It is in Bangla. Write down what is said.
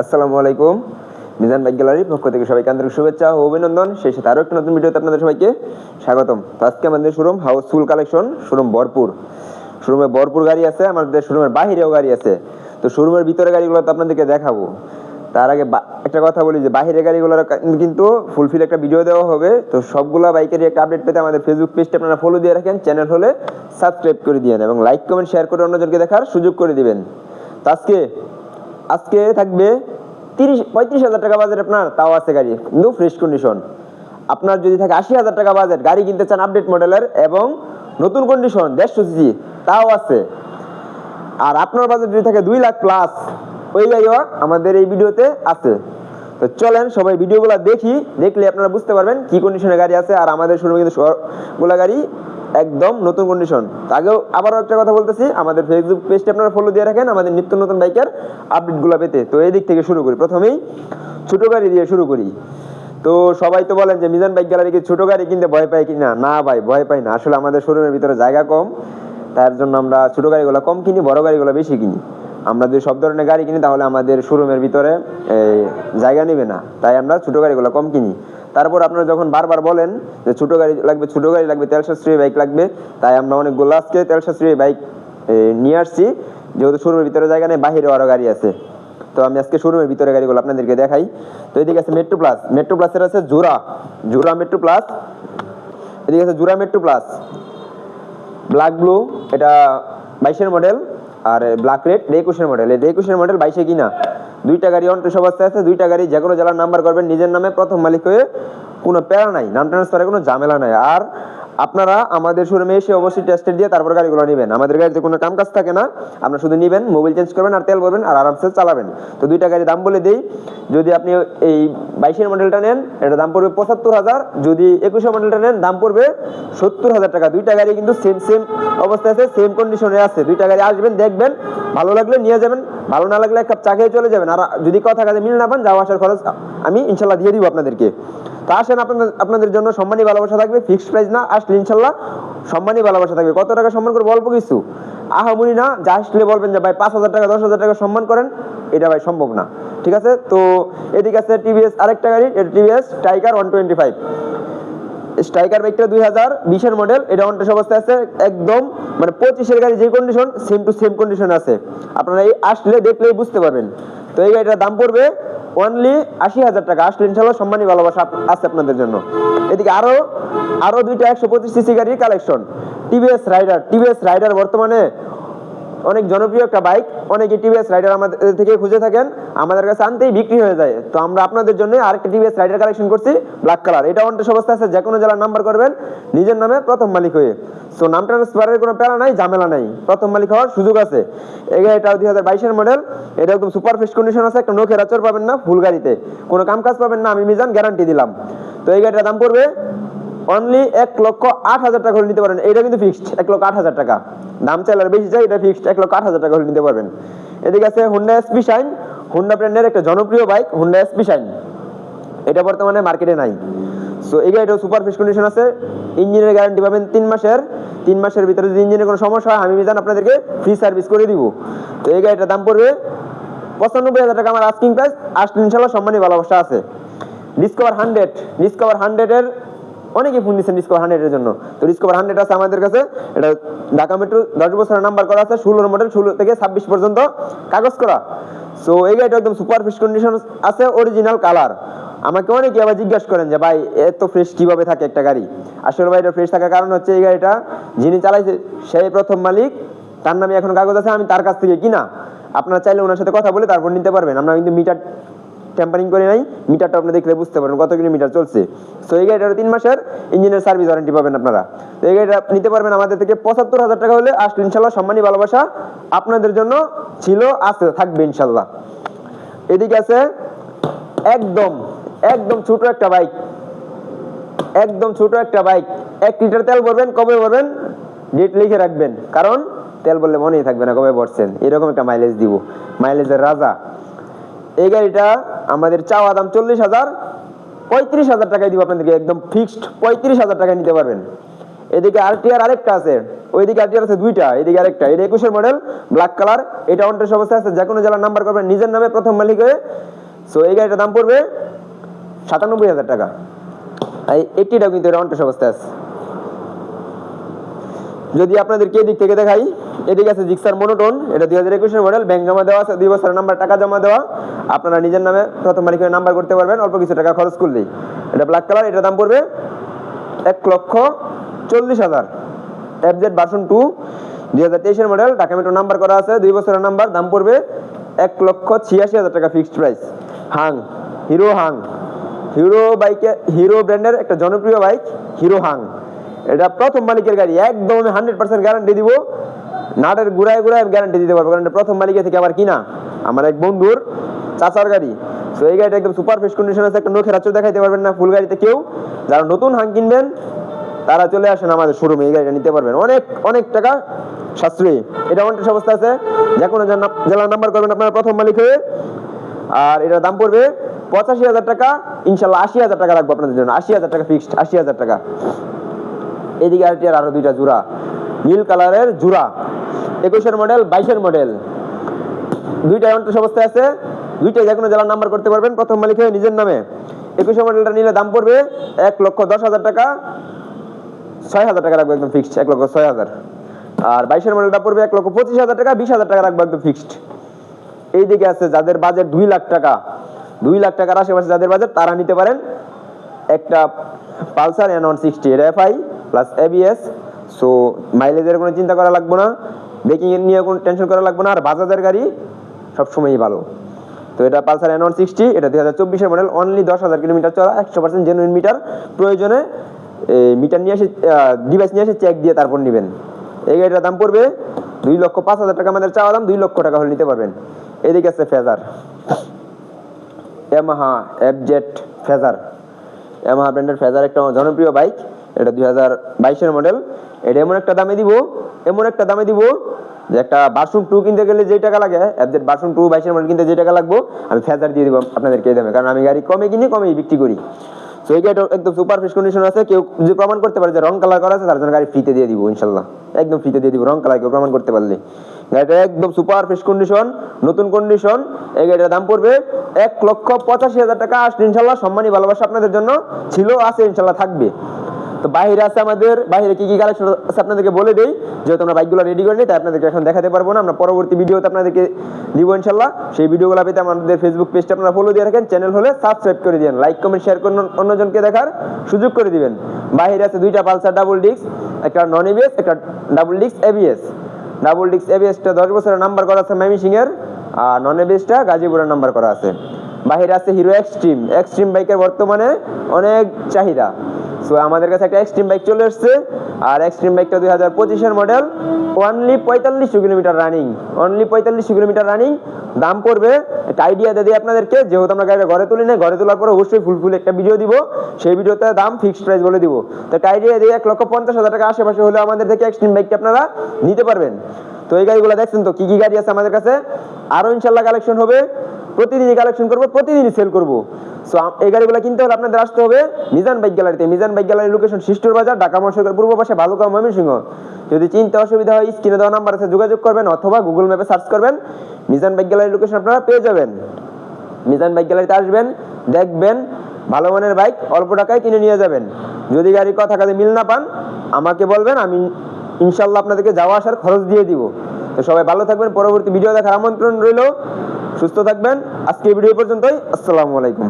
আসসালামু আলাইকুম। মিজান বাইক গ্যালারির পক্ষ থেকে সবাইকে আন্তরিক শুভেচ্ছা ও অভিনন্দন। সেই সাথে আরও একটা নতুন ভিডিওতে আপনাদের সবাইকে স্বাগতম। তো আজকে আমাদের শোরুম হাউসফুল কালেকশন শোরুম ভরপুর। শোরুমে ভরপুর গাড়ি আছে, আমাদের শোরুমের বাহিরেও গাড়ি আছে। তো শোরুমের ভিতরে গাড়িগুলো তো আপনাদেরকে দেখাবো। তার আগে একটা কথা বলি যে, বাহিরের গাড়িগুলোর কিন্তু ফুলফিল একটা ভিডিও দেওয়া হবে। তো সবগুলো বাইকেরই একটা আপডেট পেতে আমাদের ফেসবুক পেজটা আপনারা ফলো দিয়ে রাখেন। চ্যানেল হলে সাবস্ক্রাইব করে দিয়েন এবং লাইক কমেন্ট শেয়ার করে অন্যজনকে দেখার সুযোগ করে দিবেন। তো আজকে আজকে থাকবে তিরিশ, পঁয়ত্রিশ হাজার টাকা বাজেট আপনার, তাও আছে গাড়ি। কিন্তু ফ্রেশ কন্ডিশন আপনার যদি থাকে আশি হাজার টাকা বাজেট গাড়ি কিনতে চান আপডেট মডেলের এবং নতুন কন্ডিশন দেড়শো সিসি তাও আছে। আর আপনার বাজেট যদি থাকে দুই লাখ প্লাস ওই গাড়িও আমাদের এই ভিডিওতে আছে। তো চলেন সবাই ভিডিওগুলো দেখি, দেখলে আপনারা বুঝতে পারবেন কি কন্ডিশনের গাড়ি আছে, আর আমাদের শোরুমে কিন্তু গাড়ি একদম নতুন কন্ডিশন আগেও আবারও একটা কথা বলতেছি, আমাদের ফেসবুক পেজটা আপনারা ফলো দিয়ে রাখেন, আমাদের নিত্য নতুন বাইকের আপডেটগুলো পেতে। তো এই দিক থেকে শুরু করি। প্রথমেই ছোট গাড়ি দিয়ে শুরু করি। তো সবাই তো বলেন যে, মিজান বাইক গ্যালারিকে ছোট গাড়ি কিনতে ভয় পাই কিনা? না ভাই, ভয় পাই না। আসলে আমাদের শোরুমের ভিতরে জায়গা কম। তার জন্য আমরা ছোট গাড়িগুলো কম কিনি, বড় গাড়িগুলো বেশি কিনি। আমরা যদি সব ধরনের গাড়ি কিনি, তাহলে আমাদের শোরুমের ভিতরে জায়গা নেবে না। তাই আমরা ছোট গাড়িগুলো কম কিনি। তারপর আপনারা যখন বারবার বলেন যে ছোট গাড়ি লাগবে, ছোট গাড়ি লাগবে তেল সাশ্রয়ী বাইক লাগবে, তাই আমরা অনেকগুলো আজকে তেল সাশ্রয়ী বাইক নিয়ে আসছি। যেহেতু শোরুমের ভিতরে জায়গা নেই, বাহিরেও আরও গাড়ি আছে। তো আমি আজকে শোরুমের ভিতরে গাড়িগুলো আপনাদেরকে দেখাই। তো এদিকে আছে মেট্রো প্লাস মেট্রো প্লাসের আছে জোড়া জোড়া মেট্রো প্লাস এদিকে আছে জোড়া মেট্রো প্লাস ব্ল্যাক ব্লু এটা বাইশের মডেল আর ব্ল্যাক রেড একুশের মডেল এই একুশের মডেল বাইশে কিনা? দুইটা গাড়ি অন অবস্থায় আছে, দুইটা গাড়ি যে কোনো জেলার নাম্বার করবেন, নিজের নামে প্রথম মালিক হয়ে কোনো প্যারা নাই, নাম ট্রান্সফারে কোনো ঝামেলা নাই। আর আপনারা আমাদের শোরুমে এসে অবশ্যই টেস্টেড দিয়ে তারপর গাড়িগুলো নেবেন। আমাদের গাড়িতে কোনো কাম কাজ থাকে না। আপনারা শুধু নেবেন মোবাইল চেঞ্জ করবেন আর তেল ভরবেন আর আরামসে চালাবেন। তো দুইটা গাড়ির দাম বলে দেই। যদি আপনি এই বাইশের মডেলটা নেন এটা দাম পড়বে পঁচাত্তর হাজার। যদি একুশের মডেলটা নেন, দাম পড়বে সত্তর হাজার টাকা। দুইটা গাড়ি কিন্তু সেম সেম অবস্থায় আছে সেম কন্ডিশনে আছে। দুইটা গাড়ি আসবেন, দেখবেন, ভালো লাগলে নিয়ে যাবেন, ভালো না লাগলে এক কাপ চা খেয়ে চলে যাবেন। আর যদি কথা কাজে মিল না পান, যাওয়া আসার খরচ আমি ইনশাল্লাহ দিয়ে দিব আপনাদেরকে। তো আসেন, আপনাদের আপনাদের জন্য সম্মানী ভালোবাসা থাকবে ফিক্সড প্রাইস না, আসলে ইনশাল্লাহ সম্মানী ভালোবাসা থাকবে। কত টাকা সম্মান করব? অল্প কিছু। আহামুনি না, যা আসলে বলবেন যে, ভাই, পাঁচ হাজার টাকা, দশ হাজার টাকা সম্মান করেন, এটা ভাই সম্ভব না। ঠিক আছে? তো এদিকে আছে টিভিএস আরেকটা গাড়ি, এটা TVS Tiger one twenty five Striker বাইকটা দুই হাজার, বিশের মডেল এটা অন্টেস অবস্থায় আছে, একদম মানে পঁচিশের গাড়ি যে condition same to same condition আছে। আপনারা এই আসলে দেখলেই বুঝতে পারবেন। তো এই গাড়িটার দাম পড়বে অনলি আশি হাজার টাকা। আসলে ইনশাল্লাহ সম্মানী ভালোবাসা আছে আপনাদের জন্য। এদিকে আরও আরও দুইটা একশো পঁচিশ সিসি গাড়ির collection TVS Raider TVS Raider বর্তমানে অনেক জনপ্রিয় একটা বাইক। অনেকে টিভিএস রাইডার আমাদের থেকে খুঁজে থাকেন। আমাদের কাছে আনতেই বিক্রি হয়ে যায়। তো আমরা আপনাদের জন্য আরেকটা টিভিএস রাইডার কালেকশন করছি ব্ল্যাক কালার এটা অন্টেস অবস্থা আছে যে কোনো জেলার নাম্বার করবেন। নিজের নামে প্রথম মালিক হয়ে। সো নাম ট্রান্সফারের কোনো প্যারা নাই, ঝামেলা নাই। প্রথম মালিক হওয়ার সুযোগ আছে। গাড়িটা দুই হাজার বাইশের মডেল এটা একদম সুপার ফ্রেশ কন্ডিশন আছে, একটা নোখের আচর পাবেন না ফুল গাড়িতে। কোনো কাম কাজ পাবেন না, আমি মিজান গ্যারান্টি দিলাম। তো এই গাড়িটার দাম পড়বে অনলি এক লক্ষ আট হাজার টাকা হলে নিতে পারেন। এটা কিন্তু ফিক্সড এক লক্ষ আট হাজার টাকা। দাম চাইলে আর বেশি চাই, এটা ফিক্সড এক লক্ষ আট হাজার টাকা হলে নিতে পারবেন। এদিকে আছে হুন্ডা এসপি শাইন হুন্ডা ব্র্যান্ডের একটা জনপ্রিয় বাইক হুন্ডা এসপি শাইন এটা বর্তমানে মার্কেটে নাই। সো এই গাড়িটা সুপার ফ্রেশ কন্ডিশন আছে। ইঞ্জিনের গ্যারান্টি পাবেন তিন মাসের। তিন মাসের ভিতরে যদি ইঞ্জিনের কোনো সমস্যা হয়, আমি মিজান আপনাদেরকে ফ্রি সার্ভিস করে দিব। তো এই গাড়িটার দাম পড়বে পঁচানব্বই হাজার টাকা আমার আস্কিং প্রাইস আসলে ইনশাল্লাহ সম্মানী ভালোবাসা আছে। ডিসকভার হান্ড্রেড ডিসকভার হান্ড্রেডের অনেকে ফোন দিচ্ছেন ডিসকভার হান্ড্রেডের জন্য। তো ডিসকভার হান্ড্রেড আছে আমাদের কাছে। এটা ঢাকা মেট্রো দশ বছরের নাম্বার করা আছে, ষোলোর মডেল ষোলো থেকে ছাব্বিশ পর্যন্ত কাগজ করা। সো এই গাড়িটা একদম সুপার ফ্রেশ কন্ডিশন আছে অরিজিনাল কালার আমাকে অনেকে আবার জিজ্ঞাসা করেন যে, ভাই, এত ফ্রেশ কীভাবে থাকে একটা গাড়ি? আসলে ভাই, এটা ফ্রেশ থাকার কারণ হচ্ছে এই গাড়িটা যিনি চালাইছে, সেই প্রথম মালিক। তার নামে এখন কাগজ আছে, আমি তার কাছ থেকে কিনা। আপনারা চাইলে ওনার সাথে কথা বলে তারপর নিতে পারবেন। আমরা কিন্তু মিটার টেম্পারিং করে নাই মিটারটা আপনি দেখলে বুঝতে পারবেন কত কিলোমিটার চলছে। সো এই গাড়িটা তিন মাসের ইঞ্জিনের সার্ভিস ওয়ারেন্টি পাবেন আপনারা। তো এই গাড়িটা নিতে পারবেন আমাদের থেকে পঁচাত্তর হাজার টাকা হলে আসলে ইনশাল্লাহ সম্মানী ভালোবাসা আপনাদের জন্য ছিল, আছে, থাকবে ইনশাল্লাহ। এদিকে আছে একদম একদম ছোট একটা বাইক একদম ছোট একটা বাইক এক লিটার তেল ভরবেন, কবে ভরবেন? ডেট লিখে রাখবেন। কারণ তেল বললে মনেই থাকবে না কবে ভরছেন। এরকম একটা মাইলেজ দিব। মাইলেজের রাজা। এই গাড়িটা আমাদের চাওয়া দাম চল্লিশ হাজার, পঁয়ত্রিশ হাজার টাকায় দিব আপনাদেরকে, একদম ফিক্সড পঁয়ত্রিশ হাজার টাকায় নিতে পারবেন। এদিকে আর টি আর আরেকটা আছে, ওইদিকে আরটিআর আছে দুইটা, এদিকে আরেকটা, এটা একুশের মডেল ব্ল্যাক কালার এটা অনটেস্ট অবস্থায় আছে যে কোনো জেলার নাম্বার করবেন, নিজের নামে প্রথম মালিক হয়ে। সো এই গাড়িটার দাম পড়বে সাতানব্বই হাজার টাকা। এই এইটিটাও কিন্তু এটা অনটেস্ট অবস্থায় আছে। যদি আপনাদেরকে এদিক থেকে দেখাই এদিকে আছে জিক্সার মনোটন, এটা দুই হাজার একুশের মডেল, ব্যাংক জমা দেওয়া আছে, দুই বছরের নাম্বার, টাকা জমা দেওয়া। আপনারা নিজের নামে প্রথম মালিকের নাম্বার করতে পারবেন, অল্প কিছু টাকা খরচ করলেই। এটা ব্ল্যাক কালার এটা দাম পড়বে এক লক্ষ চল্লিশ হাজার। এফজেড ভার্সন টু দুই হাজার তেইশের মডেল, ঢাকা মেট্রো নাম্বার করা আছে, দুই বছরের নাম্বার, দাম পড়বে এক লক্ষ ছিয়াশি হাজার টাকা fixed price Hang, hero Hang. Hero বাইকে, হিরো ব্র্যান্ডের একটা জনপ্রিয় বাইক, হিরো হাং। এটা প্রথম মালিকের গাড়ি, একদম আমি হান্ড্রেড পার্সেন্ট গ্যারান্টি দিব। নাটের গুড়ায় গুড়ায় আমি গ্যারান্টি দিতে পারব, কারণ প্রথম মালিকের থেকে আমার কিনা। আমার এক বন্ধুর চাচার গাড়ি। তো এই গাড়িটা একদম সুপার ফ্রেশ কন্ডিশন আছে, একটা নখের আচর দেখাইতে পারবেন না ফুল গাড়িতে কেউ। যারা নতুন হাং কিনবেন, তারা চলে আসেন আমাদের শোরুমে এই গাড়িটা নিতে পারবেন। অনেক অনেক টাকা সাশ্রয়ী। এটা অনেক অবস্থা আছে। যে কোনো জেলার নাম্বার করবেন আপনার প্রথম মালিক হয়ে। আর এটার দাম পড়বে পঁচাশি হাজার টাকা, ইনশাল্লাহ আশি হাজার টাকা রাখব আপনাদের জন্য। আশি হাজার টাকা ফিক্সড আশি হাজার টাকা। এদিকে আর আরও দুইটা জোড়া। নীল কালারের জোড়া। একুশের মডেল বাইশের মডেল দুইটা অন্তর অবস্থায় আছে, দুইটাই যে কোনো জেলার নাম্বার করতে পারবেন। প্রথম মালিক হয়ে নিজের নামে। একুশের মডেলটা নিলে দাম পড়বে এক লক্ষ দশ হাজার টাকা। ছয় হাজার টাকা রাখব একদম ফিক্সড এক লক্ষ ছয় হাজার। আর বাইশের মডেলটা পড়বে এক লক্ষ পঁচিশ হাজার টাকা, বিশ হাজার টাকা রাখব একদম ফিক্সড এইদিকে আছে যাদের বাজেট দুই লাখ টাকা। দুই লাখ টাকার আশেপাশে যাদের বাজেট তারা নিতে পারেন একটা পালসার এন ওয়ান সিক্সটি এর এফআই প্লাস এবিএস সো মাইলেজের কোনো চিন্তা করা লাগবে না। ব্রেকিং নিয়ে কোনো টেনশন করা লাগবে না, আর বাজাজের গাড়ি সবসময়ই ভালো। তো এটা পালসার এন ওয়ান সিক্সটি এটা দুই হাজার চব্বিশের মডেল অনলি দশ হাজার কিলোমিটার চলা, একশো পার্সেন্ট জেনুইন মিটার প্রয়োজনে মিটার নিয়ে এসে ডিভাইস নিয়ে এসে চেক দিয়ে তারপর নেবেন। এই গাড়িটার দাম পড়বে দুই লক্ষ পাঁচ হাজার টাকা, আমাদের চাওয়া দাম দুই লক্ষ টাকা হলে নিতে পারবেন। এদিকে আছে Fazer. Yamaha FZ Fazer. Yamaha ব্র্যান্ডের ফেজার, একটা জনপ্রিয় বাইক এটা দুই হাজার মডেল এটা এমন একটা দামে দিব, এমন একটা দামে দিব যে একটা বাসন টু কিনতে গেলে যে টাকা লাগে এফজেড বাসন টু বাইশের মডেল কিনতে যে টাকা লাগবে, আমি ফেজার দিয়ে দিব আপনাদেরকে এই দামে, কারণ আমি গাড়ি কমে কিনি, কমেই বিক্রি করি। সো এই গাড়িটা একদম সুপার ফ্রেশ কন্ডিশন আছে। কেউ যদি প্রমাণ করতে পারে যে রং কালার করা আছে, তার জন্য গাড়ি ফ্রিতে দিয়ে দিব ইনশাল্লাহ একদম ফ্রিতে দিয়ে দিব রং কালার কেউ প্রমাণ করতে পারলে। গাড়িটা একদম সুপার ফ্রেশ কন্ডিশন নতুন কন্ডিশন এই গাড়িটার দাম পড়বে এক লক্ষ পঁচাশি হাজার টাকা। আসলে ইনশাল্লাহ সম্মানী ভালোবাসা আপনাদের জন্য, ছিল, আছে ইনশাল্লাহ থাকবে। তো বাইরে আছে আমাদের। বাইরে কি কি কালেকশন আছে আপনাদেরকে বলে দেই। যেহেতু আমরা বাইকগুলো রেডি করে নিই, তাই আপনাদেরকে এখন দেখাতে পারব না। আমরা পরবর্তী ভিডিওতে আপনাদেরকে দিব ইনশাল্লাহ সেই ভিডিওগুলো পেতে আমাদের ফেসবুক পেজটা আপনারা ফলো দিয়ে রাখেন। চ্যানেল হলে সাবস্ক্রাইব করে দিবেন লাইক কমেন্ট শেয়ার করে অন্যজনকে দেখার সুযোগ করে দিবেন। বাইরে আছে দুইটা পালসার ডাবল ডিস্ক একটা নন এবিএস একটা double disc ABS double disc এবিএসটা দশ বছরের নাম্বার করা আছে মাইমিসিং এর, আর নন এবিএসটা গাজীপুরের নাম্বার করা আছে। বাহিরে আছে হিরো এক্সট্রিম এক্সট্রিম বাইকের বর্তমানে অনেক চাহিদা। সো আমাদের কাছে একটা এক্সট্রিম বাইক চলে এসেছে। আর এক্সট্রিম বাইকটা দুই হাজার পঁচিশের মডেল অনলি পঁয়তাল্লিশশো কিলোমিটার রানিং অনলি পঁয়তাল্লিশশো কিলোমিটার রানিং দাম পড়বে, একটা আইডিয়া দিয়ে আপনাদেরকে, যেহেতু আমরা গাড়িটা ঘরে তুলি না ঘরে তোলার পরে অবশ্যই ফুল ফুল একটা ভিডিও দিব। সেই ভিডিওতে দাম ফিক্সড প্রাইস বলে দিব। তো একটা আইডিয়া দিয়ে এক লক্ষ পঞ্চাশ হাজার টাকা আশেপাশে হলে আমাদের থেকে এক্সট্রিম বাইকটা আপনারা নিতে পারবেন। তো এই গাড়িগুলো দেখছেন তো, কি কি গাড়ি আছে আমাদের কাছে? আরও ইনশাল্লাহ কালেকশন হবে। প্রতিদিনই কালেকশন করব, প্রতিদিনই সেল করব। সো এই গাড়িগুলো কিনতে হলে আপনাদের আসতে হবে মিজান বাইক গ্যালারিতে। মিজান বাইক গ্যালারি লোকেশন বাজার, ঢাকা মহাসড়কের পূর্ব পাশে ভালুকা ময়মনসিংহ। যদি চিনতে অসুবিধা হয়, স্ক্রিনে দেওয়া নাম্বার আছে, যোগাযোগ করবেন অথবা গুগল ম্যাপে সার্চ করবেন। মিজান বাইক গ্যালারি লোকেশন আপনারা পেয়ে যাবেন। মিজান বাইক গ্যালারিতে আসবেন, দেখবেন ভালো মানের বাইক অল্প টাকায় কিনে নিয়ে যাবেন। যদি গাড়ির কথা কাজে মিল না পান, আমাকে বলবেন, আমি ইনশাল্লাহ আপনাদেরকে যাওয়া আসার খরচ দিয়ে দিব। তো সবাই ভালো থাকবেন, পরবর্তী ভিডিও দেখার আমন্ত্রণ রইল। সুস্থ থাকবেন। আজকে ভিডিও পর্যন্তই। আসসালামু আলাইকুম।